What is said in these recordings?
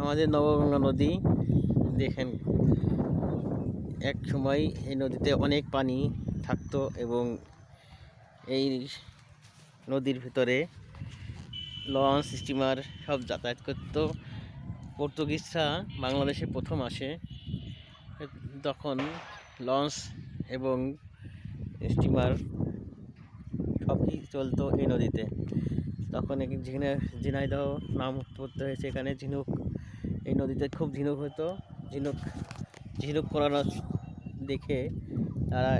আমাদের নবগঙ্গা নদী, দেখেন, এক সময় এই নদীতে অনেক পানি থাকতো এবং এই নদীর ভিতরে লঞ্চ, স্টিমার সব যাতায়াত করতো। পর্তুগিজরা বাংলাদেশে প্রথম আসে। তখন লঞ্চ এবং স্টিমার সবই চলতো এই নদীতে। তখন যেখানে ঝিনাইদহ নাম উৎপত্তি হয়েছে এখানে। ঝিনুক, এই নদীতে খুব ঝিনুক হতো। ঝিনুক ঝিনুক করানো দেখে তারা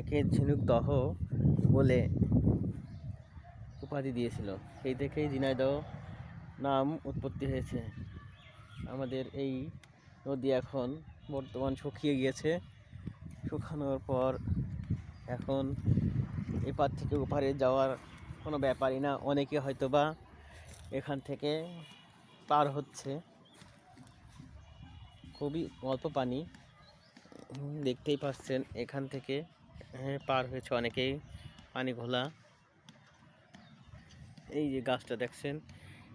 একে ঝিনুক দহ বলে উপাধি দিয়েছিল। সেই থেকেই ঝিনাইদহ নাম উৎপত্তি হয়েছে। আমাদের এই নদী এখন বর্তমান শুকিয়ে গিয়েছে। শুকানোর পর এখন এপার থেকে ওপারে যাওয়ার কোনো ব্যাপারই না অনেকে হয়তো বা এখান থেকে পার হচ্ছে। খুবই অল্প পানি দেখতেই পাচ্ছেন এখান থেকে হ্যাঁ, পার হয়েছে অনেকেই পানি ঘোলা। এই যে গাছটা দেখছেন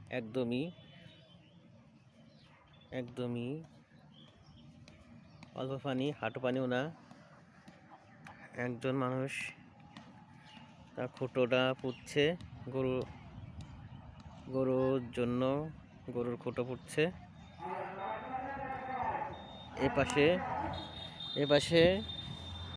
একদমই একদমই অল্প পানি হাঁটু পানিও না। একজন মানুষ তার খুঁটোটা পুঁতছে গরু গরুর জন্য গরুর খুঁটো পুঁতছে। এ পাশে এ পাশে